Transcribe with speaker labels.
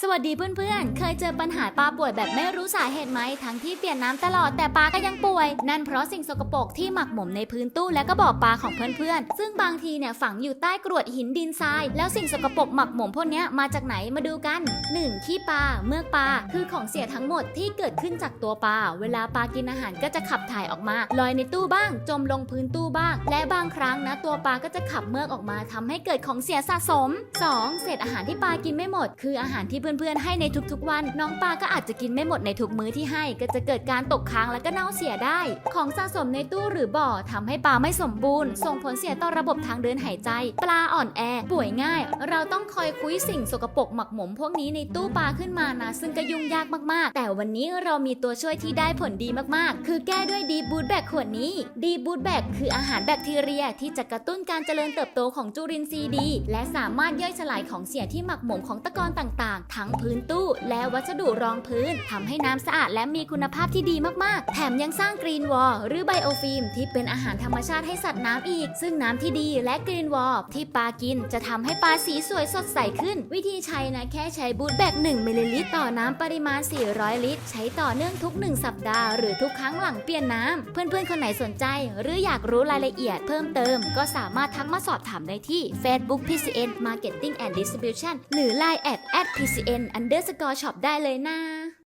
Speaker 1: สวัสดีเพื่อนๆ เคยเจอปัญหาปลาป่วยแบบไม่รู้สาเหตุไหม ทั้งที่เปลี่ยนน้ำตลอดแต่ปลาก็ยังป่วย นั่นเพราะสิ่งสกปรกที่หมักหมมในพื้นตู้และก็บ่อปลาของเพื่อนๆ ซึ่งบางทีเนี่ยฝังอยู่ใต้กรวดหินดินทราย แล้วสิ่งสกปรกหมักหมมพวกนี้มาจากไหนมาดูกัน 1. ขี้ปลา เมือกปลา คือของเสียทั้งหมดที่เกิดขึ้นจากตัวปลา เวลาปลากินอาหารก็จะขับถ่ายออกมา ลอยในตู้บ้าง จมลงพื้นตู้บ้าง และบางครั้งนะตัวปลาก็จะขับเมือกออกมาทำให้เกิดของเสียสะสม 2. เศษอาหารที่ปลากินไม่หมด คืออาหารที่เพื่อนๆ ให้ในทุกๆวัน น้องปลาก็อาจจะกินไม่หมดในทุกมื้อที่ให้ ก็จะเกิดการตกค้างและก็เน่าเสียได้ ของสะสมในตู้หรือบ่อทำให้ปลาไม่สมบูรณ์ ส่งผลเสียต่อระบบทางเดินหายใจ ปลาอ่อนแอ ป่วยง่าย เราต้องคอยคุยสิ่งสกปรกหมักหมมพวกนี้ในตู้ปลาขึ้นมานะ ซึ่งก็ยุ่งยากมากๆ แต่วันนี้เรามีตัวช่วยที่ได้ผลดีมากๆ คือแก้ด้วยดีบูทแบกขวดนี้ดีบูทแบกคืออาหารแบคทีเรียที่จะกระตุ้นการเจริญเติบโตของจุลินทรีย์ดี และสามารถย่อยสลายของเสียที่หมักหมมของตะกอนต่างๆทั้งพื้นตู้และวัสดุรองพื้นทำให้น้ำสะอาดและมีคุณภาพที่ดีมากๆ แถมยังสร้างกรีนวอลหรือไบโอฟิล์มที่เป็นอาหารธรรมชาติให้สัตว์น้ำอีก ซึ่งน้ำที่ดีและกรีนวอลที่ปลากินจะทำให้ปลาสีสวยสดใสขึ้น วิธีใช้นะแค่ใช้บูทแบก1มิลลิลิตรต่อน้ำปริมาณ 400 ลิตร ใช้ต่อเนื่องทุก 1 สัปดาห์หรือทุกครั้งหลังเปลี่ยนน้ำเพื่อนๆ คนไหนสนใจ หรืออยากรู้รายละเอียดเพิ่มเติม ก็สามารถทักมาสอบถามได้ที่ Facebook PCN Marketing and Distribution หรือ Line at at PCN underscore shop ได้เลยนะ